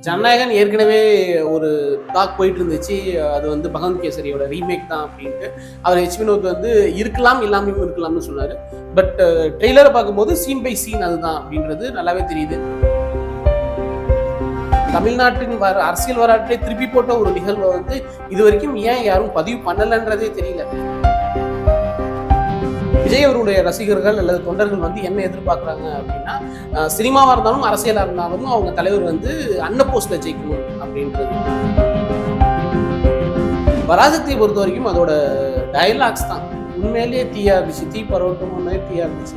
ஜனநாயகன் ஏற்கனவே ஒரு டாக் போயிட்டு இருந்துச்சு அது வந்து பகவந்த் கேசரியோட ரீமேக் தான் அப்படின்ட்டு. அவர் ஹெச் வினோத் வந்து இருக்கலாம் இல்லாமையும் இருக்கலாம்னு சொன்னார். பட் ட்ரெய்லரை பார்க்கும்போது சீன் பை சீன் அதுதான் அப்படின்றது நல்லாவே தெரியுது. தமிழ்நாட்டின் வர அரசியல் வரலாற்றை திருப்பி போட்ட ஒரு நிகழ்வை வந்து இது வரைக்கும் ஏன் யாரும் பதிவு பண்ணலைன்றதே தெரியல. விஜய் அவருடைய ரசிகர்கள் அல்லது தொண்டர்கள் வந்து என்ன எதிர்பார்க்குறாங்க அப்படின்னா சினிமாவாக சினிமாவா இருந்தாலும் அரசியலா இருந்தாலும் அவங்க தலைவர் வந்து அன்ன ஜெயிக்கணும் அப்படின்றது. பராசக்தியை பொறுத்த வரைக்கும் அதோட டயலாக்ஸ் தான். உண்மையிலேயே தீயா இருந்துச்சு தீ பரவட்டும் உண்மையிலே தீயா இருந்துச்சு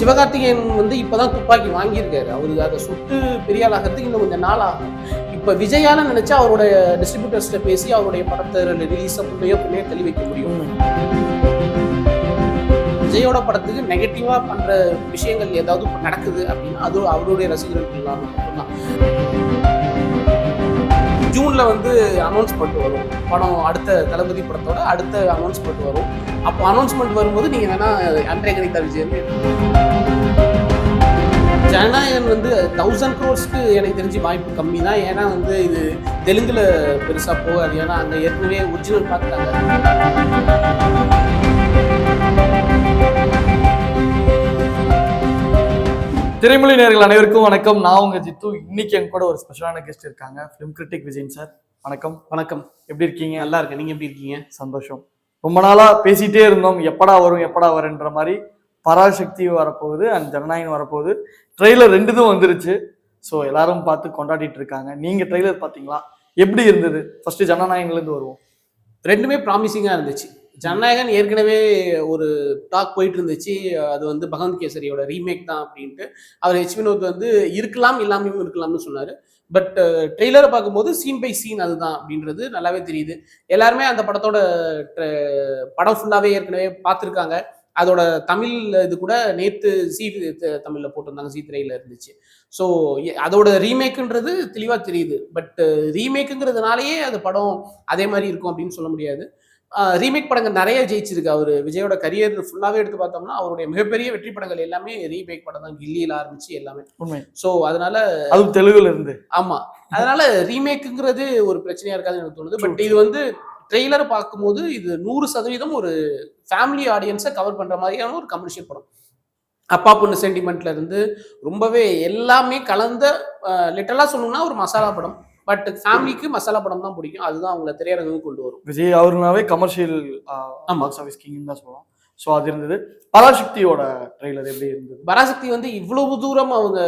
சிவகார்த்திகேயன் வந்து இப்பதான் துப்பாக்கி வாங்கியிருக்காரு. அவருக்கு அதை சுட்டு பெரியாளாகிறதுக்கு இன்னும் கொஞ்சம் நாள் ஆகும். இப்போ விஜயால நினைச்சா அவருடைய டிஸ்ட்ரிபியூட்டர்ஸ்ட பேசி அவருடைய படத்தை ரிலீஸ் முன்னையோ பின்னே தள்ளி வைக்க முடியும். விஜயோட படத்துக்கு நெகட்டிவா பண்ற விஷயங்கள் ஏதாவது நடக்குது அப்படின்னா அது அவருடைய ரசிகர்கள் இல்லாமல் மட்டும்தான். ஜூன்ல வந்து அனௌன்ஸ்மெண்ட் வரும். படம் அடுத்த தளபதி படத்தோட அடுத்த அனௌன்ஸ்மெண்ட் வரும். அப்போ அனௌன்ஸ்மெண்ட் வரும்போது நீங்க வேணா அன்றைய கணிதா விஜயன் ஜனநாயகன் வந்து தௌசண்ட் க்ரோர்ஸ்க்கு எனக்கு தெரிஞ்சு வாய்ப்பு கம்மி தான் ஏன்னா வந்து இது தெலுங்குல பெருசா போகாது. ஏன்னா அங்க ஏற்கனவே ஒரிஜினல் பார்த்துட்டாங்க. திரைமொழி நேர்கள் அனைவருக்கும் வணக்கம். நான் உங்க ஜித்து. இன்னைக்கு என் கூட ஒரு ஸ்பெஷலான கெஸ்ட் இருக்காங்க. ஃபிலிம் கிரிட்டிக் விஜயன் சார் வணக்கம். வணக்கம். எப்படி இருக்கீங்க? நல்லா இருக்கேன். நீங்க எப்படி இருக்கீங்க? சந்தோஷம். ரொம்ப நாளா பேசிட்டே இருந்தோம். எப்படா வரும் எப்படா வரும்ன்ற மாதிரி பராசக்தி வரப்போகுது அண்ட் ஜனநாயகம் வரப்போகுது. ட்ரெய்லர் ரெண்டுதும் வந்துருச்சு. ஸோ எல்லாரும் பார்த்து கொண்டாடிட்டு இருக்காங்க. நீங்க ட்ரெய்லர் பார்த்தீங்களா? எப்படி இருந்தது? ஃபர்ஸ்ட் ஜனநாயகம்லேருந்து வருவோம். ரெண்டுமே ப்ராமிசிங்காக இருந்துச்சு. ஜனநாயகன் ஏற்கனவே ஒரு டாக் போயிட்டு இருந்துச்சு. அது வந்து பகவந்த் கேசரியோட ரீமேக் தான் அப்படின்ட்டு. அவர் ஹெச் வினோத் வந்து இருக்கலாம் இல்லாமையும் இருக்கலாம்னு சொன்னார். பட் ட்ரெய்லரை பார்க்கும்போது சீன் பை சீன் அதுதான் அப்படின்றது நல்லாவே தெரியுது. எல்லாருமே அந்த படத்தோட படம் ஃபுல்லாகவே ஏற்கனவே பார்த்துருக்காங்க. அதோட தமிழ் இது கூட நேத்து ஜி தமிழ்ல போட்டிருந்தாங்க ஜி திரையில இருந்துச்சு. ஸோ அதோட ரீமேக்குன்றது தெளிவா தெரியுது. பட் ரீமேக்குங்கிறதுனாலயே அது படம் அதே மாதிரி இருக்கும் அப்படின்னு சொல்ல முடியாது. ரீமேக் படங்கள் நிறைய ஜெயிச்சிருக்கு. அவர் விஜயோட கரியர் ஃபுல்லாவே எடுத்து பார்த்தோம்னா அவருடைய மிகப்பெரிய வெற்றி படங்கள் எல்லாமே ரீமேக் படம் தான் கில்லியில ஆரம்பிச்சு எல்லாமே. உண்மை. ஸோ அதனால அதுவும் தெலுங்குல இருந்து. ஆமா. அதனால ரீமேக்குங்கிறது ஒரு பிரச்சனையா இருக்காதுன்னு எனக்கு தோணுது. பட் இது வந்து ட்ரெய்லர் பார்க்கும்போது இது நூறு சதவீதம் ஒரு ஃபேமிலி ஆடியன்ஸை கவர் பண்ற மாதிரியான ஒரு கமர்ஷியல் படம். அப்பா பொண்ணு சென்டிமெண்ட்ல இருந்து ரொம்பவே எல்லாமே கலந்த லிட்டரலா சொல்லணும்னா ஒரு மசாலா படம். பட் ஃபேமிலிக்கு மசாலா படம் தான் பிடிக்கும். அதுதான் அவங்கள திரையரங்குக்கு கொண்டு வரும். விஜய் அவருனாவே கமர்ஷியல் ஆமா. பாக்ஸ் ஆஃபீஸ் கிங் தான் சொல்லலாம் ஸோ அது இருந்தது. பராசக்தியோட ட்ரெய்லர் எப்படி இருந்தது? பராசக்தி வந்து இவ்வளவு தூரம் அவங்க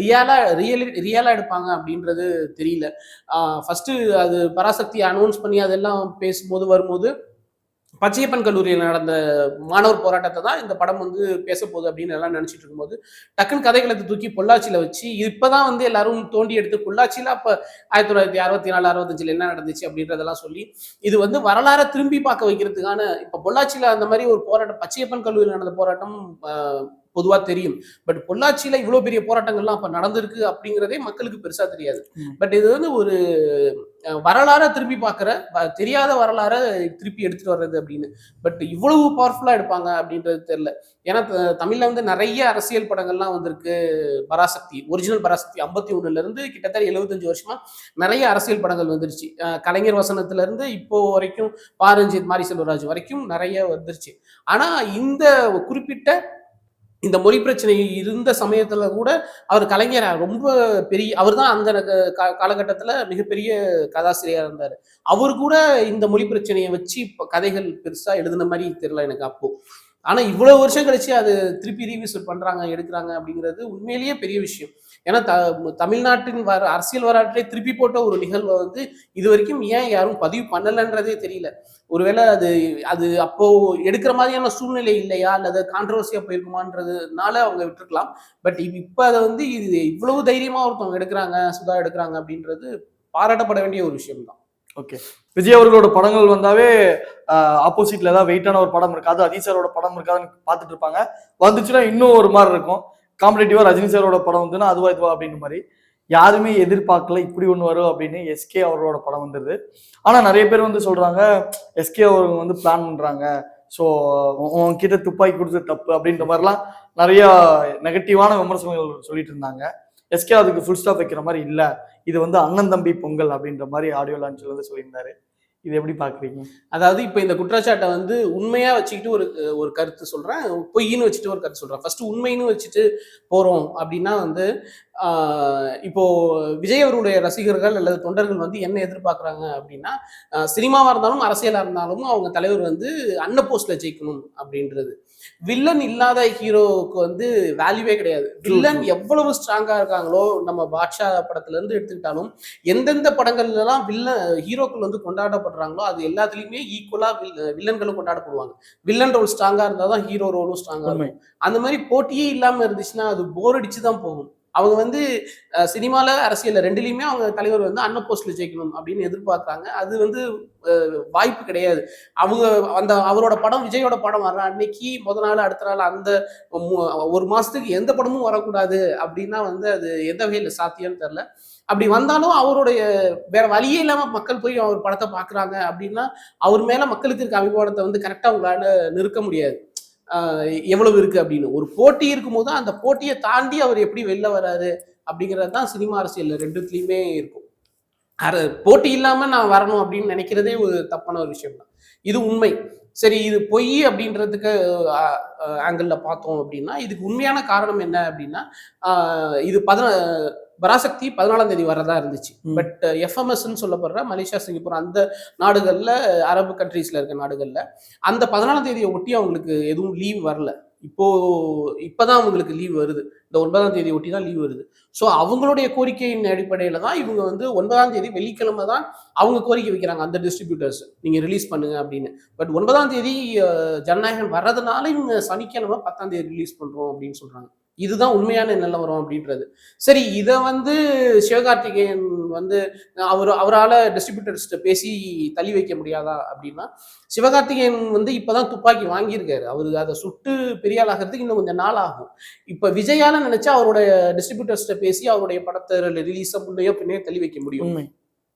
ரியலா ரியலி ரியலா எடுப்பாங்க அப்படின்றது தெரியல. ஃபர்ஸ்ட் அது பராசக்தி அனௌன்ஸ் பண்ணி அதெல்லாம் பேசும்போது வரும்போது பச்சையப்பன் கல்லூரியில் நடந்த மாணவர் போராட்டத்தை தான் இந்த படம் வந்து பேச போகுது அப்படின்னு எல்லாம் நினைச்சிட்டு இருக்கும்போது டக்குன்னு கதைகளை தூக்கி பொள்ளாச்சியில் வச்சு இப்போதான் வந்து எல்லாரும் தோண்டி எடுத்து பொள்ளாச்சியில் அப்போ ஆயிரத்தி தொள்ளாயிரத்தி அறுபத்தி நாலு அறுபத்தஞ்சில் என்ன நடந்துச்சு அப்படின்றதெல்லாம் சொல்லி இது வந்து வரலாறை திரும்பி பார்க்க வைக்கிறதுக்கான இப்போ பொள்ளாச்சியில் அந்த மாதிரி ஒரு போராட்டம் பச்சையப்பன் கல்லூரியில் நடந்த போராட்டம் ஆஹ், பொதுவா தெரியும். பட் பொள்ளாச்சியில இவ்வளவு பெரிய போராட்டங்கள்லாம் அப்ப நடந்திருக்கு அப்படிங்கிறதே மக்களுக்கு பெருசா தெரியாது. பட் இது வந்து ஒரு வரலாறை திரும்பி பார்க்குற தெரியாத வரலாறை திருப்பி எடுத்துட்டு வர்றது அப்படின்னு. பட் இவ்வளவு பவர்ஃபுல்லா எடுப்பாங்க அப்படின்றது தெரியல. ஏன்னா தமிழ்ல வந்து நிறைய அரசியல் படங்கள்லாம் வந்திருக்கு. பராசக்தி ஒரிஜினல் பராசக்தி ஐம்பத்தி ஒண்ணுல இருந்து கிட்டத்தட்ட எழுபத்தஞ்சு வருஷமா நிறைய அரசியல் படங்கள் வந்துருச்சு. கலைஞர் வசனத்துல இருந்து இப்போ வரைக்கும் பாரஞ்சித் மாரி செல்வராஜ் வரைக்கும் நிறைய வந்துருச்சு. ஆனா இந்த குறிப்பிட்ட இந்த மொழி பிரச்சனை இருந்த சமயத்துல கூட அவர் கலைஞர் ரொம்ப பெரிய அவர் தான் அந்த காலகட்டத்துல மிகப்பெரிய கதாசிரியரா இருந்தாரு. அவர் கூட இந்த மொழி பிரச்சனையை வச்சு கதைகள் பெருசா எழுதின மாதிரி தெரியல எனக்கு அப்போ. ஆனா இவ்வளவு வருஷம் கழிச்சு அது திருப்பி ரீவிசிட் பண்றாங்க எடுக்கிறாங்க அப்படிங்கிறது உண்மையிலேயே பெரிய விஷயம். ஏன்னா த தமிழ்நாட்டின் வர அரசியல் வரலாற்றை திருப்பி போட்ட ஒரு நிகழ்வை வந்து இது வரைக்கும் ஏன் யாரும் பதிவு பண்ணலைன்றதே தெரியல. ஒருவேளை அது அது அப்போ எடுக்கிற மாதிரியான சூழ்நிலை இல்லையா? அல்லது கான்ட்ரவர்சியா போயிருக்குமான்றதுனால அவங்க விட்டுருக்கலாம். பட் இப்போ அதை வந்து இது இவ்வளவு தைரியமா ஒருத்தவங்க எடுக்கிறாங்க சுதா எடுக்கிறாங்க அப்படின்றது பாராட்டப்பட வேண்டிய ஒரு விஷயம் தான் ஓகே விஜய் அவர்களோட படங்கள் வந்தாவே ஆப்போசிட்ல ஏதாவது வெயிட்டான ஒரு படம் இருக்காது அதீசரோட படம் இருக்காதுன்னு பார்த்துட்டு இருப்பாங்க. வந்துச்சுன்னா இன்னும் ஒரு மாதிரி இருக்கும். காம்படேட்டிவாக ரஜினி சாரோட படம் வந்துன்னா அதுவா இதுவா அப்படின்ற மாதிரி யாருமே எதிர்பார்க்கல இப்படி ஒன்று வரும் அப்படின்னு எஸ்கே அவர்களோட படம் வந்துருது. ஆனா நிறைய பேர் வந்து சொல்றாங்க எஸ்கே அவங்க வந்து பிளான் பண்றாங்க. ஸோ உங்ககிட்ட துப்பாக்கி கொடுத்து தப்பு அப்படின்ற மாதிரிலாம் நிறைய நெகட்டிவான விமர்சனங்கள் சொல்லிட்டு இருந்தாங்க. எஸ்கே அதுக்கு ஃபுல் ஸ்டாப் வைக்கிற மாதிரி இல்லை. இது வந்து அண்ணன் தம்பி பொங்கல் அப்படின்ற மாதிரி ஆடியோ லான்ச்சில் வந்து சொல்லியிருந்தாரு. இது எப்படி பாக்குறீங்க? அதாவது இப்போ இந்த குற்றச்சாட்டை வந்து உண்மையா வச்சுக்கிட்டு ஒரு ஒரு கருத்து சொல்றேன். பொய்ன்னு வச்சுட்டு ஒரு கருத்து சொல்றேன். ஃபர்ஸ்ட் உண்மைன்னு வச்சுட்டு போறோம் அப்படின்னா வந்து இப்போ விஜய் அவருடைய ரசிகர்கள் அல்லது தொண்டர்கள் வந்து என்ன எதிர்பார்க்குறாங்க அப்படின்னா சினிமாவாக சினிமாவா இருந்தாலும் அரசியலா இருந்தாலும் அவங்க தலைவர் வந்து அன்ன போஸ்ட்ல ஜெயிக்கணும் அப்படின்றது. வில்லன் இல்லாத ஹீரோவுக்கு வந்து வேல்யூவே கிடையாது. வில்லன் எவ்வளவு ஸ்ட்ராங்கா இருக்காங்களோ நம்ம பாட்ஷா படத்துல இருந்து எடுத்துக்கிட்டாலும் எந்தெந்த படங்கள்ல எல்லாம் வில்லன் ஹீரோக்கள் வந்து கொண்டாடப்படுறாங்களோ அது எல்லாத்துலயுமே ஈக்குவலா வில்லன்களும் கொண்டாடப்படுவாங்க. வில்லன் ரோல் ஸ்ட்ராங்கா இருந்தாதான் தான் ஹீரோ ரோலும் ஸ்ட்ராங்கா. இருக்கும். அந்த மாதிரி போட்டியே இல்லாம இருந்துச்சுன்னா அது போர் அடிச்சு தான் போகும். அவங்க வந்து அஹ், சினிமால ரெண்டுலேயுமே அவங்க தலைவர் வந்து அன்ன போஸ்ட்ல ஜெயிக்கணும் அப்படின்னு எதிர்பார்க்குறாங்க. அது வந்து வாய்ப்பு கிடையாது. அவங்க அந்த அவரோட படம் விஜயோட படம் வர்ற அன்னைக்கு முத நாள் அடுத்த நாள் அந்த ஒரு மாசத்துக்கு எந்த படமும் வரக்கூடாது அப்படின்னா வந்து அது எந்த வகையில் சாத்தியம்னு தெரில அப்படி வந்தாலும் அவருடைய வேற வழியே இல்லாம மக்கள் போய் அவர் படத்தை பாக்குறாங்க அப்படின்னா அவர் மேல மக்களுக்கு இருக்க அபிமானத்தை வந்து கரெக்டா அவங்களால நிறுக்க முடியாது. எவ்வளவு இருக்கு அப்படின்னு. ஒரு போட்டி இருக்கும்போது அந்த போட்டியை தாண்டி அவர் எப்படி வெளில வராரு அப்படிங்கிறது தான் சினிமா அரசியல் ரெண்டுத்துலேயுமே இருக்கும். அர போட்டி இல்லாமல் நான் வரணும் அப்படின்னு நினைக்கிறதே ஒரு தப்பான ஒரு விஷயம் தான். இது உண்மை. சரி இது பொய் அப்படின்றதுக்கு ஆங்கிளில் பார்த்தோம் அப்படின்னா இதுக்கு உண்மையான காரணம் என்ன அப்படின்னா இது பதின பராசக்தி பதினாலாம் தேதி வரதா இருந்துச்சு. பட் எஃப்எம்எஸ்ன்னு சொல்லப்படுற மலேசியா சிங்கப்பூர் அந்த நாடுகள்ல அரபு கண்ட்ரீஸ்ல இருக்க நாடுகள்ல அந்த பதினாலாம் தேதியை ஒட்டி அவங்களுக்கு எதுவும் லீவ் வரல. இப்போ இப்பதான் அவங்களுக்கு லீவ் வருது. இந்த ஒன்பதாம் தேதி ஒட்டி தான் லீவ் வருது. ஸோ அவங்களுடைய கோரிக்கையின் அடிப்படையில தான் இவங்க வந்து ஒன்பதாம் தேதி வெள்ளிக்கிழமை தான் அவங்க கோரிக்கை வைக்கிறாங்க அந்த டிஸ்ட்ரிபியூட்டர்ஸ் நீங்க ரிலீஸ் பண்ணுங்க அப்படின்னு. பட் ஒன்பதாம் தேதி அஹ், ஜனநாயகம் வர்றதுனால இவங்க சனிக்கிழமை பத்தாம் தேதி ரிலீஸ் பண்றோம் அப்படின்னு சொல்றாங்க. இதுதான் உண்மையான நிலவரம் அப்படின்றது. சரி இதை வந்து சிவகார்த்திகேயன் வந்து அவர் அவரால் டிஸ்ட்ரிபியூட்டர்ஸ்கிட்ட பேசி தள்ளி வைக்க முடியாதா அப்படின்னா சிவகார்த்திகேயன் வந்து இப்பதான் துப்பாக்கி வாங்கியிருக்காரு. அவரு அதை சுட்டு பெரிய ஆள் ஆகிறதுக்கு இன்னும் கொஞ்சம் நாள் ஆகும். இப்ப விஜயால நினைச்சா அவருடைய டிஸ்ட்ரிபியூட்டர்ஸ்கிட்ட பேசி அவருடைய படத்தை ரிலீஸை முன்னையோ பின்னையோ தள்ளி வைக்க முடியும்.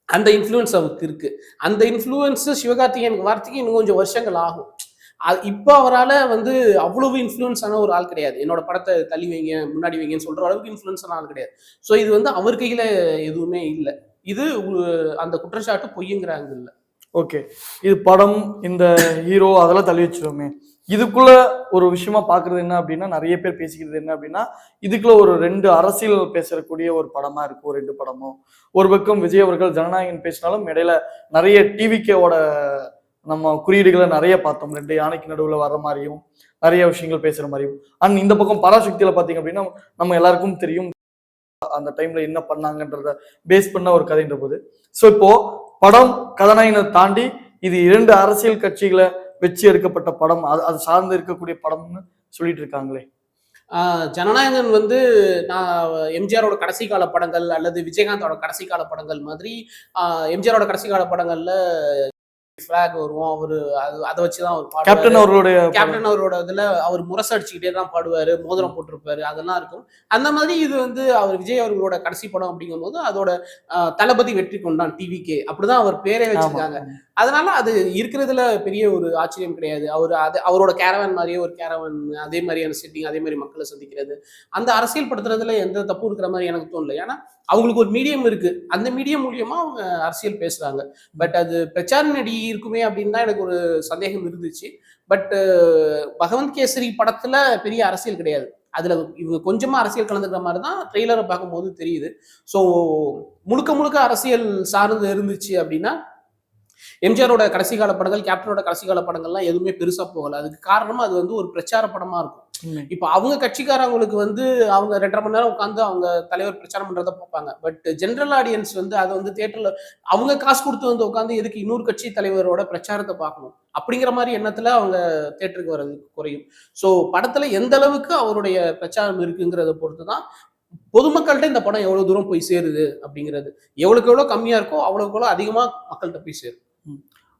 அந்த இன்ஃப்ளூயன்ஸ் அவருக்கு இருக்கு. அந்த இன்ஃப்ளூயன்ஸ் சிவகார்த்திகேயனுக்கு வார்த்தைக்கு இன்னும் கொஞ்சம் வருஷங்கள் ஆகும். இப்போ அவரால் வந்து அவ்வளவு இன்ஃப்ளூயன்ஸான ஒரு ஆள் கிடையாது. என்னோட படத்தை தள்ளி வைங்க முன்னாடி வைங்கன்னு சொல்ற அளவுக்கு இன்ஃப்ளூயன்ஸான ஆள் கிடையாது. ஸோ இது வந்து அவர் கையில் எதுவுமே இல்லை. இது அந்த குற்றச்சாட்டு பொய்யுங்கிறாங்க இல்லை ஓகே இது படம் இந்த ஹீரோ அதெல்லாம் தள்ளி வச்சிருவோமே. இதுக்குள்ள ஒரு விஷயமா பாக்குறது என்ன அப்படின்னா நிறைய பேர் பேசிக்கிறது என்ன அப்படின்னா இதுக்குள்ள ஒரு ரெண்டு அரசியல் பேசக்கூடிய ஒரு படமா இருக்கும் ரெண்டு படமும். ஒரு பக்கம் விஜய் அவர்கள் ஜனநாயகன் பேசினாலும் இடையில நிறைய டிவிகேவோட நம்ம குறியீடுகளை நிறைய பார்த்தோம். ரெண்டு யானைக்கு நடுவில் வர மாதிரியும் நிறைய விஷயங்கள் பேசுகிற மாதிரியும். அண்ட் இந்த பக்கம் பராசக்தியில் பார்த்தீங்க அப்படின்னா நம்ம எல்லாருக்கும் தெரியும் அந்த டைம்ல என்ன பண்ணாங்கன்றத பேஸ் பண்ண ஒரு கதைன்ற போது. ஸோ இப்போ படம் கதாநாயகனை தாண்டி இது இரண்டு அரசியல் கட்சிகளை வச்சு எடுக்கப்பட்ட படம். அது அது சார்ந்து இருக்கக்கூடிய படம்னு சொல்லிட்டு இருக்காங்களே. ஜனநாயகன் வந்து நான் எம்ஜிஆரோட கடைசி கால படங்கள் அல்லது விஜயகாந்தோட கடைசி கால படங்கள் மாதிரி எம்ஜிஆரோட கடைசி கால படங்கள்ல ஃபிளாக் வரும் அவரு அது அதை வச்சுதான் அவர் பாடுவாரு. கேப்டன் அவர்களுடைய. கேப்டன் அவரோட இதுல அவர் முரசு அடிச்சுக்கிட்டே தான் பாடுவாரு மோதிரம் போட்டிருப்பாரு அதெல்லாம் இருக்கும் அந்த மாதிரி இது வந்து அவர் விஜய் அவர்களோட கடைசி படம் அப்படிங்கும்போது அதோட தளபதி வெற்றி கொண்டான் டிவிக்கே அப்படிதான் அவர் பேரே வச்சிருக்காங்க. அதனால அது இருக்கிறதுல பெரிய ஒரு ஆச்சரியம் கிடையாது. அவர் அது அவரோட கேரவன் மாதிரியே ஒரு கேரவன் அதே மாதிரியான செட்டிங் அதே மாதிரி மக்களை சந்திக்கிறது. அந்த அரசியல் படுத்துறதுல எந்த தப்பு இருக்கிற மாதிரி எனக்கு தோணல. ஏன்னா அவங்களுக்கு ஒரு மீடியம் இருக்கு. அந்த மீடியம் மூலியமா அவங்க அரசியல் பேசுறாங்க. பட் அது பிரச்சார நடி இருக்குமே அப்படின்னு தான் எனக்கு ஒரு சந்தேகம் இருந்துச்சு. பட் பகவந்த் கேசரி படத்துல பெரிய அரசியல் கிடையாது. அதுல இவங்க கொஞ்சமா அரசியல் கலந்துக்கிற மாதிரி தான் ட்ரெய்லரை பார்க்கும்போது தெரியுது. ஸோ முழுக்க முழுக்க அரசியல் சார்ந்து இருந்துச்சு அப்படின்னா எம்ஜிஆரோட கடைசி கால படங்கள் கேப்டனோட கடைசி கால படங்கள்லாம் எதுவுமே பெருசா போகல. அதுக்கு காரணம் அது வந்து ஒரு பிரச்சார படமா இருக்கும். இப்போ அவங்க கட்சிக்காரங்களுக்கு வந்து அவங்க ரெண்டரை மணி நேரம் உட்காந்து அவங்க தலைவர் பிரச்சாரம் பண்றத பார்ப்பாங்க. பட் ஜென்ரல் ஆடியன்ஸ் வந்து அதை வந்து தியேட்டர்ல அவங்க காசு கொடுத்து வந்து உட்காந்து எதுக்கு இன்னொரு கட்சி தலைவரோட பிரச்சாரத்தை பார்க்கணும்? அப்படிங்கிற மாதிரி எண்ணத்துல அவங்க தியேட்டருக்கு வர்றது குறையும். ஸோ படத்துல எந்த அளவுக்கு அவருடைய பிரச்சாரம் இருக்குங்கிறத பொறுத்து தான் பொதுமக்கள்கிட்ட இந்த படம் எவ்வளவு தூரம் போய் சேருது அப்படிங்கிறது. எவ்வளவுக்கு எவ்வளவு கம்மியா இருக்கோ அவ்வளவுக்கு எவ்வளவு அதிகமா மக்கள்கிட்ட போய் சேரும்.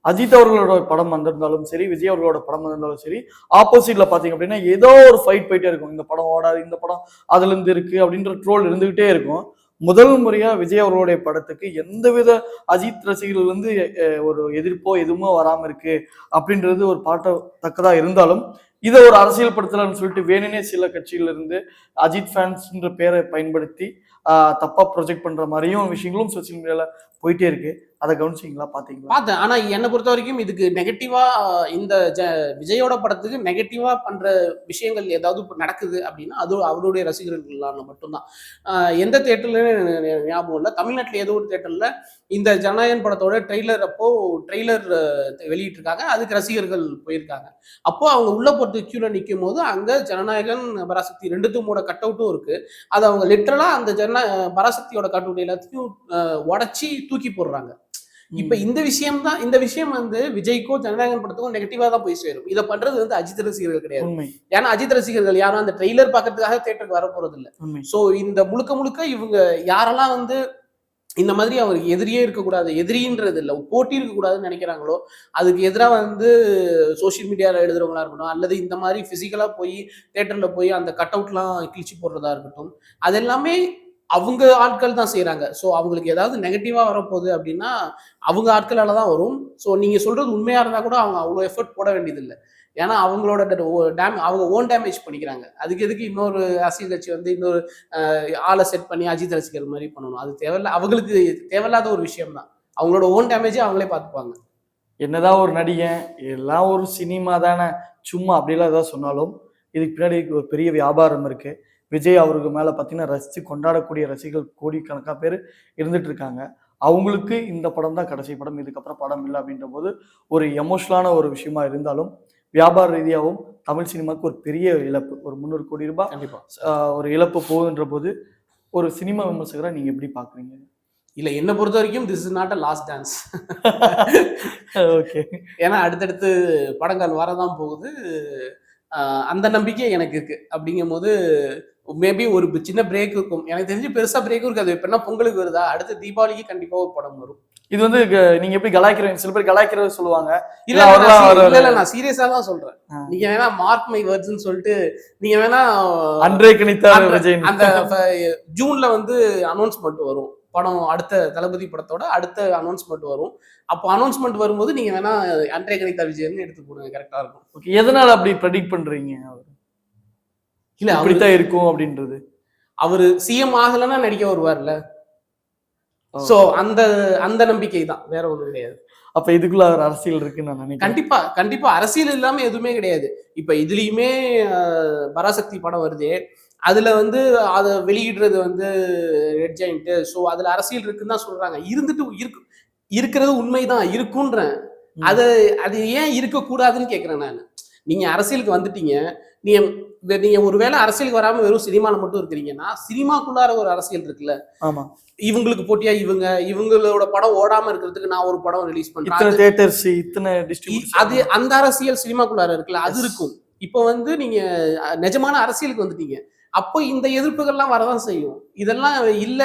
அஜித் அவர்களோட படம் வந்திருந்தாலும் சரி விஜய் அவர்களோட படம் வந்திருந்தாலும் சரி ஆப்போசிட்ல பாத்தீங்க அப்படின்னா ஏதோ ஒரு ஃபைட் போயிட்டே இருக்கும். இந்த படம் ஓடாது இந்த படம் அதுல இருந்து இருக்கு அப்படின்ற ட்ரோல் இருந்துகிட்டே இருக்கும். முதல் முறையா விஜய் அவர்களுடைய படத்துக்கு எந்தவித அஜித் ரசிகர்கள் வந்து ஒரு எதிர்ப்போ எதுவுமோ வராம இருக்கு அப்படின்றது ஒரு பாட்டத்தக்கதா இருந்தாலும் இதை ஒரு அரசியல் படுத்தலன்னு சொல்லிட்டு வேணுனே சில கட்சியில இருந்து அஜித் ஃபேன்ஸ்ன்ற பேரை பயன்படுத்தி தப்பா ப்ரொஜெக்ட் பண்ற மாதிரியும் விஷயங்களும் சோசியல் மீடியால போயிட்டே இருக்கு. அதை கவனிச்சிங்களா? பார்த்தீங்களா பார்த்தேன். ஆனால் என்னை பொறுத்த வரைக்கும் இதுக்கு நெகட்டிவாக இந்த ஜ விஜயோட படத்துக்கு நெகட்டிவாக பண்ணுற விஷயங்கள் ஏதாவது இப்போ நடக்குது அப்படின்னா அது அவருடைய ரசிகர்களான மட்டும்தான். எந்த தேட்டர்லன்னு ஞாபகம் இல்லை. தமிழ்நாட்டில் ஏதோ ஒரு தேட்டரில் இந்த ஜனநாயகன் படத்தோட ட்ரெய்லர் அப்போ ட்ரெய்லர் வெளியிட்டிருக்காங்க. அதுக்கு ரசிகர்கள் போயிருக்காங்க. அப்போ அவங்க உள்ள போட்டு கியூல நிற்கும் போது அங்கே ஜனநாயகன் பராசக்தி ரெண்டுத்துமோட கட் அவுட்டும் இருக்குது அதை அவங்க லிட்டரலா அந்த ஜன பராசக்தியோட கட் அவுட் எல்லாத்தையும் உடச்சி தூக்கி போடுறாங்க. இப்ப இந்த விஷயம் தான் இந்த விஷயம் வந்து விஜய்க்கோ ஜனநாயகன் படத்துக்கும் நெகட்டிவா தான் போய் சேரும். இதை பண்றது வந்து அஜித் ரசிகர்கள் கிடையாது. ஏன்னா அஜித் ரசிகர்கள் யாரும் அந்த ட்ரெய்லர் பார்க்கறதுக்காக தேட்டருக்கு வர போறது இல்ல சோ இந்த முழுக்க முழுக்க இவங்க யாரெல்லாம் வந்து இந்த மாதிரி அவர் எதிரியே இருக்கக்கூடாது எதிரின்றது இல்லை போட்டி இருக்கக்கூடாதுன்னு நினைக்கிறாங்களோ அதுக்கு எதிராக வந்து சோஷியல் மீடியாவில் எழுதுறவங்களா இருக்கட்டும் அல்லது இந்த மாதிரி ஃபிசிக்கலாக போய் தேட்டரில் போய் அந்த கட் அவுட்லாம் கிழிச்சு போடுறதா இருக்கட்டும் அது எல்லாமே அவங்க ஆட்கள் தான் செய்கிறாங்க ஸோ அவங்களுக்கு ஏதாவது நெகட்டிவாக வரப்போகுது அப்படின்னா அவங்க ஆட்களால் தான் வரும். ஸோ நீங்கள் சொல்கிறது உண்மையாக இருந்தால் கூட அவங்க அவ்வளோ எஃபர்ட் போட வேண்டியதில்லை. ஏன்னா அவங்களோட டேம் அவங்க ஓன் டேமேஜ் பண்ணிக்கிறாங்க. அதுக்கு எதுக்கு இன்னொரு அரசியல் கட்சி வந்து இன்னொரு ஆளை செட் பண்ணி அஜித் ரசிகர் மாதிரி பண்ணணும். அது தேவையில்ல அவங்களுக்கு தேவையில்லாத ஒரு விஷயம் தான். அவங்களோட ஓன் டேமேஜே அவங்களே பார்த்துப்பாங்க. என்னதான் ஒரு நடிகன் எல்லாம் ஒரு சினிமா தானே. சும்மா அப்படிலாம் ஏதாவது சொன்னாலும் இதுக்கு பின்னாடி ஒரு பெரிய வியாபாரம் இருக்குது விஜய் அவருக்கு மேல பார்த்தீங்கன்னா ரசித்து கொண்டாடக்கூடிய ரசிகர்கள் கோடிக்கணக்கான பேர் இருந்துட்டு இருக்காங்க. அவங்களுக்கு இந்த படம் தான் கடைசி படம் இதுக்கப்புறம் படம் இல்லை அப்படின்ற போது ஒரு எமோஷனலான ஒரு விஷயமா இருந்தாலும் வியாபார ரீதியாகவும் தமிழ் சினிமாவுக்கு ஒரு பெரிய இழப்பு. ஒரு முந்நூறு கோடி ரூபாய் கண்டிப்பா. ஆஹ், ஒரு இழப்பு போகுதுன்ற போது ஒரு சினிமா விமர்சகரை நீங்க எப்படி பாக்குறீங்க? இல்ல என்னை பொறுத்த வரைக்கும் this is not a last dance okay ஏன்னா அடுத்தடுத்து படங்கள் வரதான் போகுது. அந்த நம்பிக்கை எனக்கு இருக்கு. அப்படிங்கும் போது மேபி ஒரு சின்ன பிரேக் இருக்கும் எனக்கு தெரிஞ்சு பெருசா பிரேக்கும் இருக்காது. இப்ப என்ன பொங்கலுக்கு வருதா? அடுத்த தீபாவளிக்கு கண்டிப்பா ஒரு படம் வரும். இது வந்து நீங்க எப்படி கலாய்க்கிறீங்க சில பேர் கலாய்க்கிறது சொல்லுவாங்க. இல்ல இல்ல, இல்ல நான் சீரியஸா தான் சொல்றேன். நீங்க வேணா மார்க் மை வேர்ட்ஸ்னு சொல்லிட்டு நீங்க வேணா அன்றே கணித்தார் அந்த- ஜூன்ல வந்து அனௌன்ஸ்மெண்ட் வரும். படம் அடுத்த தளபதி படத்தோட அடுத்த அனௌன்ஸ்மெண்ட் வரும். அப்போ அனௌன்ஸ்மெண்ட் வரும்போது நீங்க வேணா அன்றைய கணிதா விஜயன்னு எடுத்து போடுங்க. கரெக்டா இருக்கும். ஓகே எதனால அப்படி ப்ரெடிக்ட் பண்றீங்க இல்ல அவரு இப்படித்தான் இருக்கும் அப்படின்றது. அவரு சிஎம் ஆகலைன்னா நடிக்க வருவார்ல. சோ அந்த அந்த நம்பிக்கை தான். வேற ஒண்ணும் கிடையாது. அப்ப இதுக்குள்ள ஒரு அரசியல் இருக்குன்னு நான் நினைக்கிறேன். கண்டிப்பா கண்டிப்பா. அரசியல் இல்லாம எதுவுமே கிடையாது. இப்ப இதுலயுமே பராசக்தி படம் வருது. அதுல வந்து அதை வெளியிடுறது வந்து ரெட் ஜாயிண்ட் ஸோ அதுல அரசியல் இருக்குன்னு தான் சொல்றாங்க. இருந்துட்டு இருக்கு இருக்கிறது உண்மைதான். இருக்குன்றேன். அது அது ஏன் இருக்கக்கூடாதுன்னு கேட்குறேன் நான். நீங்க அரசியலுக்கு வந்துட்டீங்க. வே- நீங்க ஒருவேளை அரசியலுக்கு வராம வெறும் சினிமால மட்டும் இருக்கிறீங்கன்னா சினிமாக்குள்ளார ஒரு அரசியல் இருக்குல்ல? ஆமா. இவங்களுக்கு போட்டியா இவங்க? இவங்களோட படம் ஓடாம இருக்கிறதுக்கு நான் ஒரு படம் ரிலீஸ் இத்தனை பண்றேன் அது அந்த அரசியல் சினிமாக்குள்ளார இருக்குல்ல அது. இருக்கும். இப்போ வந்து நீங்க நிஜமான அரசியலுக்கு வந்துட்டீங்க. அப்போ இந்த எதிர்ப்புகள்லாம் வரதான் செய்யும். இதெல்லாம் இல்ல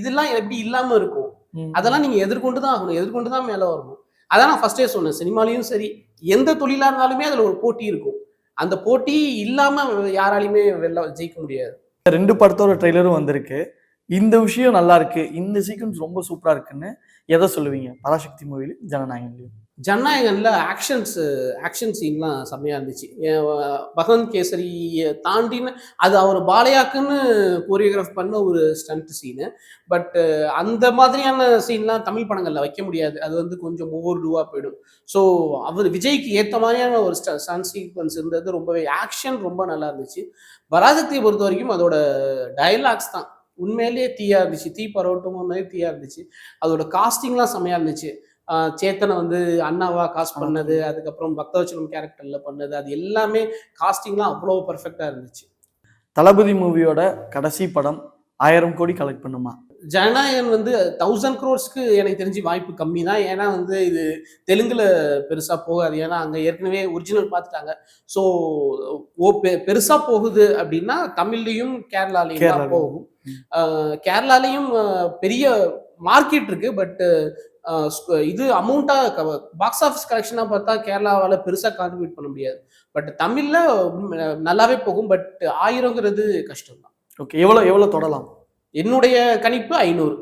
இதெல்லாம் எப்படி இல்லாம இருக்கும்? அதெல்லாம் நீங்க எதிர்கொண்டு தான் ஆகணும். எதிர்கொண்டு தான் மேல வரணும். அதான் நான் ஃபர்ஸ்டே சொன்னேன். சினிமாலையும் சரி எந்த தொழிலா இருந்தாலுமே அதுல ஒரு போட்டி இருக்கும். அந்த போட்டி இல்லாம யாராலையுமே வெளில ஜெயிக்க முடியாது. ரெண்டு படத்தோட ட்ரெய்லரும் வந்திருக்கு. இந்த விஷயம் நல்லா இருக்கு. இந்த சீக்வன்ஸ் ரொம்ப சூப்பரா இருக்குன்னு எதை சொல்லுவீங்க? பராசக்தி மூவில ஜனநாயகன்லயும் ஜனநாயகனில் ஆக்ஷன்ஸ் ஆக்ஷன் சீன்லாம் செம்மையாக இருந்துச்சு. பகவந்த் கேசரியை தாண்டின்னு அது அவர் பாலையாக்குன்னு கோரியோகிராஃப் பண்ண ஒரு ஸ்டண்ட் சீனு பட் அந்த மாதிரியான சீன்லாம் தமிழ் படங்களில் வைக்க முடியாது. அது வந்து கொஞ்சம் ஓவர் டூவாக போயிடும். ஸோ அவர் விஜய்க்கு ஏற்ற மாதிரியான ஒரு ஸ்டன் சீக்வன்ஸ் இருந்தது. ரொம்பவே ஆக்ஷன் ரொம்ப நல்லா இருந்துச்சு. பராசக்தியை பொறுத்த வரைக்கும் அதோட டயலாக்ஸ் தான். உண்மையிலேயே தீயா இருந்துச்சு. தீ பரவட்டும் மாதிரி தீயா இருந்துச்சு. அதோட காஸ்டிங்லாம் செம்மையாக இருந்துச்சு. சேத்தனை வந்து அண்ணாவா காஸ்ட் பண்ணது அதுக்கப்புறம் பக்தவச்சலம் கேரக்டர்ல பண்ணது அது எல்லாமே காஸ்டிங்லாம் அவ்வளோ பர்ஃபெக்டா இருந்துச்சு. தளபதி மூவியோட கடைசி படம் ஆயிரம் கோடி கலெக்ட் பண்ணுமா? ஜனநாயகன் வந்து தௌசண்ட் க்ரோர்ஸ்க்கு எனக்கு தெரிஞ்சு வாய்ப்பு கம்மி தான் ஏன்னா வந்து இது தெலுங்குல பெருசா போகாது. ஏன்னா அங்க ஏற்கனவே ஒரிஜினல் பார்த்துட்டாங்க ஸோ ஓ பெ பெருசா போகுது அப்படின்னா தமிழ்லையும் கேரளாலையும். போகும். கேரளாலையும் பெரிய மார்க்கெட் இருக்கு. பட் இது அமௌண்ட்டா பாக்ஸ் ஆஃபீஸ் கலெக்ஷனா பார்த்தா கேரளாவால பெருசா கான்ட்ரிபியூட் பண்ண முடியாது. பட் தமிழ்ல நல்லாவே போகும். பட் ஆயிரங்கிறது கஷ்டம் தான் ஓகே எவ்வளவு எவ்வளவு தொடலாம்? என்னுடைய கணிப்பு ஐநூறு.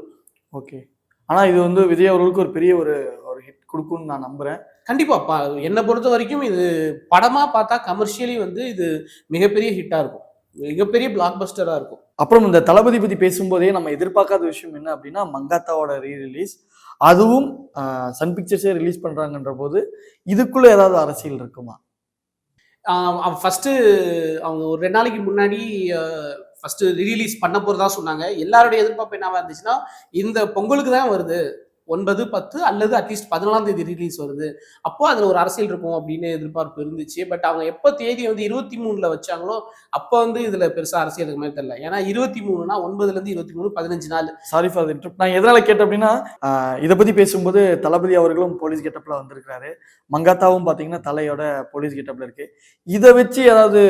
ஓகே ஆனா இது வந்து விஜய் அவர்களுக்கு ஒரு பெரிய ஒரு ஒரு ஹிட் கொடுக்கும்னு நான் நம்புறேன். கண்டிப்பா ப- என்னை பொறுத்த வரைக்கும் இது படமா பார்த்தா கமர்ஷியலி வந்து இது மிகப்பெரிய ஹிட்டா இருக்கும். மிகப்பெரிய பிளாக் பஸ்டரா இருக்கும். அப்புறம் இந்த தளபதி பத்தி பேசும்போதே நம்ம எதிர்பார்க்காத விஷயம் என்ன அப்படின்னா மங்காத்தாவோட ரீ ரிலீஸ் அதுவும் சன் பிக்சர்ஸே ரிலீஸ் பண்ணுறாங்கன்ற போது இதுக்குள்ளே ஏதாவது அரசியல் இருக்குமா? ஃபஸ்ட்டு அவங்க ஒரு ரெண்டு நாளைக்கு முன்னாடி ஃபஸ்ட்டு ரிலீஸ் பண்ண போகிறதா சொன்னாங்க. எல்லாருடைய எதிர்பார்ப்பு என்னவா இருந்துச்சுன்னா இந்த பொங்கலுக்கு தான் வருது. ஒன்பது பத்து அல்லது அட்லீஸ்ட் பதினாலாம் தேதி ரிலீஸ் வருது. அப்போ அதில் ஒரு அரசியல் இருக்கும் அப்படின்னு எதிர்பார்ப்பு இருந்துச்சு. பட் அவங்க எப்போ தேதி வந்து இருபத்தி மூணில் வச்சாங்களோ அப்போ வந்து இதில் பெருசாக அரசியல் இருக்க மாதிரி தெரியல. ஏன்னா இருபத்தி மூணுனா ஒன்பதுலேருந்து இருபத்தி மூணு பதினஞ்சு நாள். சாரி ஃபார் இன்டர் நான் எதனால் கேட்டேன் அப்படின்னா இதை பற்றி பேசும்போது தளபதி அவர்களும் போலீஸ் கெட்டப்பில் வந்திருக்காரு மங்காத்தாவும் பார்த்தீங்கன்னா தலையோட போலீஸ் கெட்டப்பில் இருக்குது இதை வச்சு ஏதாவது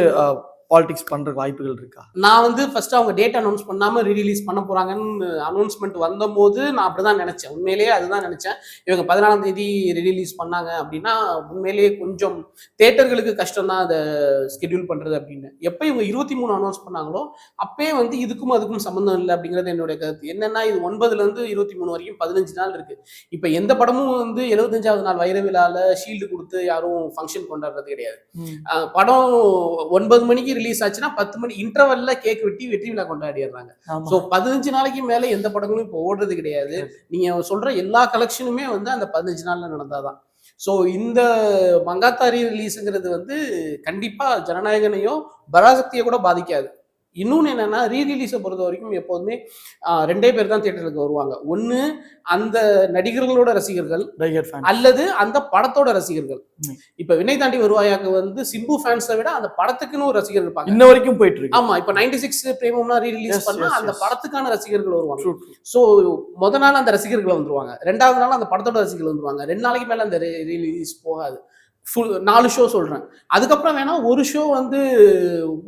பாலிடிக்ஸ் பண்ற வாய்ப்புகள் இருக்கா? நான் வந்து ஃபர்ஸ்ட் அவங்க டேட் அனௌன்ஸ் பண்ணாம ரீரிலீஸ் பண்ண போறாங்கன்னு அனௌன்ஸ்மெண்ட் வந்தபோது நான் அப்படிதான் நினைச்சேன். உண்மையிலேயே அதுதான் நினைச்சேன். இவங்க பதினாலாம் தேதி ரிலீஸ் பண்ணாங்க அப்படின்னா உண்மையிலேயே கொஞ்சம் தேட்டர்களுக்கு கஷ்டம் தான் அதை ஸ்கெடியூல் பண்றது அப்படின்னு. எப்போ இவங்க இருபத்தி மூணு அனௌன்ஸ் பண்ணாங்களோ அப்பயே வந்து இதுக்கும் அதுக்கும் சம்மந்தம் இல்லை அப்படிங்கிறது என்னுடைய கருத்து. என்னன்னா இது ஒன்பதுல இருந்து இருபத்தி மூணு வரைக்கும் பதினஞ்சு நாள் இருக்கு. இப்போ எந்த படமும் வந்து எழுபத்தஞ்சாவது நாள் வைர விழால ஷீல்டு கொடுத்து யாரும் ஃபங்க்ஷன் கொண்டாடுறது கிடையாது. படம் ஒன்பது மணிக்கு ரிலீஸ் ஆச்சுன்னா பத்து மணி இன்டர்வல்ல கேக் வெட்டி வெற்றி விழா கொண்டாடிடுறாங்க. ஸோ பதினஞ்சு நாளைக்கு மேல எந்த படங்களும் இப்போ ஓடுறது கிடையாது. நீங்க சொல்ற எல்லா கலெக்ஷனுமே வந்து அந்த பதினஞ்சு நாள்ல நடந்தாதான். ஸோ இந்த மங்காத்தாரி ரிலீஸுங்கிறது வந்து கண்டிப்பா ஜனநாயகனையோ பராசக்தியை கூட பாதிக்காது. இன்னொன்று என்னன்னா ரீ ரிலீஸை பொறுத்த வரைக்கும் எப்போதுமே ரெண்டே பேர் தான் தேட்டருக்கு வருவாங்க. ஒன்று அந்த நடிகர்களோட ரசிகர்கள் அல்லது அந்த படத்தோட ரசிகர்கள். இப்ப வினய் தாண்டி வருவாயாக்கு வந்து சிம்பு ஃபேன்ஸை விட அந்த படத்துக்குன்னு ஒரு ரசிகர் இருப்பாங்க. இன்ன வரைக்கும் போயிட்டு இருக்கு. ஆமா இப்ப நைன்டி சிக்ஸ் பிரேமம்னா ரீ Yes, ரிலீஸ் பண்ணா அந்த. படத்துக்கான ரசிகர்கள் வருவாங்க. சோ முத நாள் அந்த ரசிகர்கள் வந்துருவாங்க. ரெண்டாவது நாள் அந்த படத்தோட ரசிகர்கள் வந்துருவாங்க. ரெண்டு நாளைக்கு மேல அந்த ரிலீஸ் போகாது. ஃபுல் நாலு ஷோ சொல்றேன். அதுக்கப்புறம் வேணா ஒரு ஷோ வந்து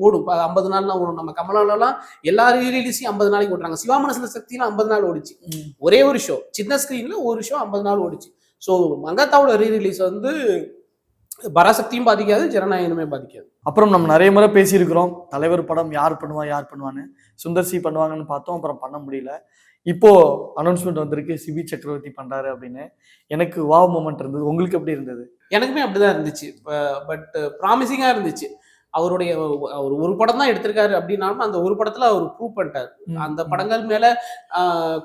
ஓடும். ஐம்பது நாள்லாம் ஓடும். நம்ம கமலாலலாம் எல்லா ரிலீஸையும் ஐம்பது நாளைக்கு ஓடுறாங்க சிவா மனசுல சக்தியில ஐம்பது நாள் ஓடிச்சு. ஒரே ஒரு ஷோ சின்ன ஸ்கிரீன்ல ஒரு ஷோ ஐம்பது நாள் ஓடிச்சு. ஸோ மங்காத்தாவோட ரீ ரிலீஸ் வந்து பராசக்தியும் பாதிக்காது ஜனநாயகனுமே பாதிக்காது. அப்புறம் நம்ம நிறைய முறை பேசியிருக்கிறோம். தலைவர் படம் யார் பண்ணுவா யார் பண்ணுவான்னு. சுந்தர் சி பண்ணுவாங்கன்னு பார்த்தோம். அப்புறம் பண்ண முடியல. இப்போ அனௌன்ஸ்மெண்ட் வந்திருக்கு சிபி சக்கரவர்த்தி பண்றாரு அப்படின்னு. எனக்கு வாவ் மூமெண்ட் இருந்தது. உங்களுக்கு எப்படி இருந்தது? எனக்குமே அப்படிதான் இருந்துச்சு. பட் ப்ராமிசிங்கா இருந்துச்சு. அவருடைய அவர் ஒரு படம் தான் எடுத்திருக்காரு அப்படின்னாலும் அந்த ஒரு படத்துல அவர் ப்ரூவ் பண்ணிட்டார். அந்த படங்கள் மேல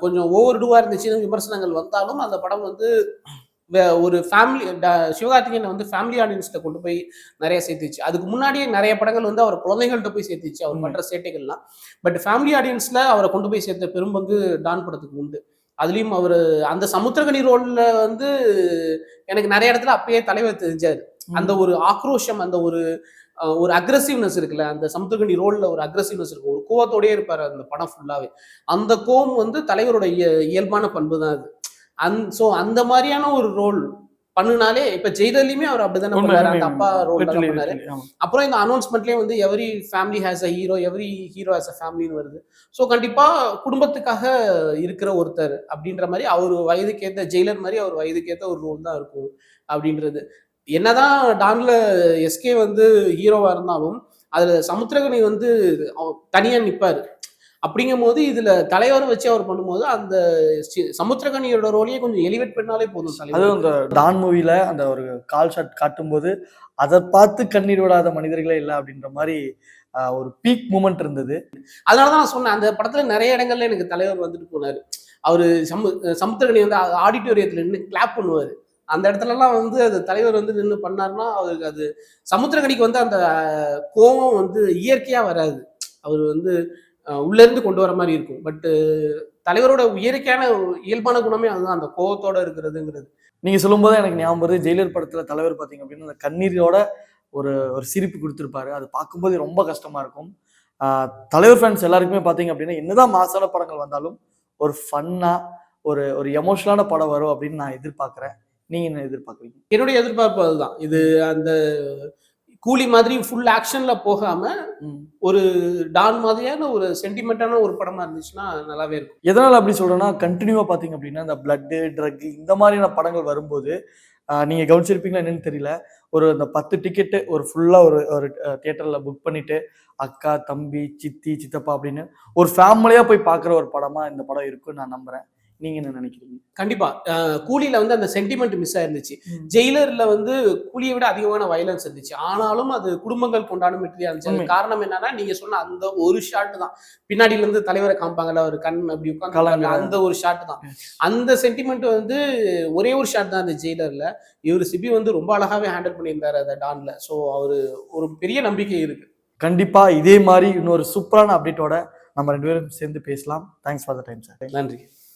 கொஞ்சம் ஓவர் டூவா இருந்துச்சு விமர்சனங்கள் வந்தாலும் அந்த படம் வந்து ஒரு ஃபேமிலி சிவகார்த்திகேயனை வந்து ஃபேமிலி ஆடியன்ஸ்கிட்ட கொண்டு போய் நிறைய சேர்த்துச்சு. அதுக்கு முன்னாடியே நிறைய படங்கள் வந்து அவர் குழந்தைகள்கிட்ட போய் சேர்த்துச்சு. அவர். பண்ற சேட்டைகள்லாம். பட் ஃபேமிலி ஆடியன்ஸ்ல அவரை கொண்டு போய் சேர்த்த பெரும்பங்கு டான் படத்துக்கு உண்டு. அதுலயும் அவர் அந்த சமுத்திரகனி ரோல்ல வந்து எனக்கு நிறைய இடத்துல அப்பயே தலைவர் தெரிஞ்சாரு. அந்த ஒரு ஆக்ரோஷம் அந்த ஒரு ஒரு அக்ரஸிவ்னஸ் இருக்குல்ல அந்த சமுத்திரகனி ரோல்ல ஒரு அக்ரஸிவ்னஸ் இருக்கு ஒரு கோவத்தோடயே இருப்பாரு அந்த படம் ஃபுல்லாவே அந்த கோவம் வந்து தலைவரோட இய- இயல்பான பண்பு தான் அது. அந் ஸோ அந்த மாதிரியான ஒரு ரோல் பண்ணுனாலே இப்ப ஜெயிலர்லயுமே அவர் அப்படிதானே பண்ணாரு அந்த அப்பா. ரோல் பண்ணாரு. அப்புறம் இந்த அனௌன்ஸ்மெண்ட்லேயே வந்து every family has a hero every hero has a ஃபேமிலின்னு வருது. ஸோ கண்டிப்பா குடும்பத்துக்காக இருக்கிற ஒருத்தர் அப்படின்ற மாதிரி அவர் வயதுக்கேற்ற ஜெயிலர் மாதிரி அவர் வயதுக்கேற்ற ஒரு ரோல் தான் இருக்கும் அப்படின்றது. என்னதான் டான்ல எஸ்கே வந்து ஹீரோவா இருந்தாலும் அதுல சமுத்திரகனி வந்து தனியா நிப்பாரு. அப்படிங்கும் போது இதுல தலைவரை வச்சு அவர் பண்ணும்போது அந்த சமுத்திரகனியோட ரோலையே கொஞ்சம் எலிவேட் பண்ணாலே போதும் அதுவும் அந்த டான் மூவில அந்த ஒரு கால் ஷாட் காட்டும்போது அதை பார்த்து கண்ணீர் விடாத மனிதர்களே இல்லை அப்படின்ற மாதிரி ஒரு பீக் மூமெண்ட் இருந்தது. அதனாலதான் நான் சொன்னேன் அந்த படத்துல நிறைய இடங்கள்ல எனக்கு தலைவர் வந்துட்டு போனாரு. அவரு சமு சமுத்திரகனி வந்து ஆடிட்டோரியத்துல நின்று கிளாப் பண்ணுவாரு. அந்த இடத்துலலாம் வந்து அது தலைவர் வந்து நின்று பண்ணாருன்னா அவருக்கு அது சமுத்திரகனிக்கு வந்து அந்த கோவம் வந்து இயற்கையா வராது. அவர் வந்து அஹ், உள்ள இருந்து கொண்டு வர மாதிரி இருக்கும். பட் தலைவரோட இயற்கையான இயல்பான குணமே அதுதான். அந்த கோவத்தோட இருக்கிறதுங்கிறது. நீங்க சொல்லும்போது எனக்கு ஞாபகம் வருது. ஜெயிலர் படத்துல தலைவர் பாத்தீங்க அப்படின்னா அந்த கண்ணீரோட ஒரு ஒரு சிரிப்பு கொடுத்துருப்பாரு. அது பார்க்கும்போது ரொம்ப கஷ்டமா இருக்கும். தலைவர் ஃபேன்ஸ் எல்லாருக்குமே பாத்தீங்க அப்படின்னா என்னதான் மாசான படங்கள் வந்தாலும் ஒரு ஃபன்னா ஒரு ஒரு எமோஷனலான படம் வரும் அப்படின்னு நான் எதிர்பார்க்கிறேன். நீங்க என்ன எதிர்பார்க்குறீங்க? என்னுடைய எதிர்பார்ப்பு அதுதான். இது அந்த கூலி மாதிரி ஃபுல் ஆக்ஷன்ல போகாம ஒரு டான் மாதிரியான ஒரு சென்டிமெண்டான ஒரு படமா இருந்துச்சுன்னா நல்லாவே இருக்கும். எதனால அப்படி சொல்றேன்னா கண்டினியூவா பாத்தீங்க அப்படின்னா இந்த பிளட்டு ட்ரக் இந்த மாதிரியான படங்கள் வரும்போது நீங்க கவனிச்சிருப்பீங்களா என்னன்னு தெரியல. ஒரு இந்த பத்து டிக்கெட்டு ஒரு ஃபுல்லா ஒரு ஒரு தியேட்டர்ல புக் பண்ணிட்டு அக்கா தம்பி சித்தி சித்தப்பா அப்படின்னு ஒரு ஃபேமிலியா போய் பார்க்குற ஒரு படமா இந்த படம் இருக்குன்னு நான் நம்புறேன். நீங்க என்ன நினைக்கிறீங்க? கண்டிப்பா. கூலியில வந்து அந்த சென்டிமெண்ட் மிஸ் ஆயிருந்துச்சு. ஜெயிலர்ல வந்து கூலியை விட அதிகமான வயலன்ஸ் இருந்துச்சு. ஆனாலும் அது குடும்பங்கள் கொண்டாடும் வெற்றியா இருந்துச்சு. காரணம் என்னன்னா நீங்க சொன்ன அந்த ஒரு ஷாட் தான். பின்னாடில இருந்து தலைவரை காமிப்பாங்கல்ல ஒரு கண் அப்படி கலங்குற. அந்த ஒரு ஷாட் தான். அந்த சென்டிமெண்ட் வந்து ஒரே ஒரு ஷாட் தான் அந்த ஜெயிலர்ல. இவர் சிபி வந்து ரொம்ப அழகாவே ஹேண்டில் பண்ணியிருந்தாரு அந்த டான்ல சோ அவரு ஒரு பெரிய நம்பிக்கை இருக்கு. கண்டிப்பா இதே மாதிரி இன்னொரு சூப்பரான அப்டேட்டோட நம்ம ரெண்டு பேரும் சேர்ந்து பேசலாம். Thanks for the time sir நன்றி.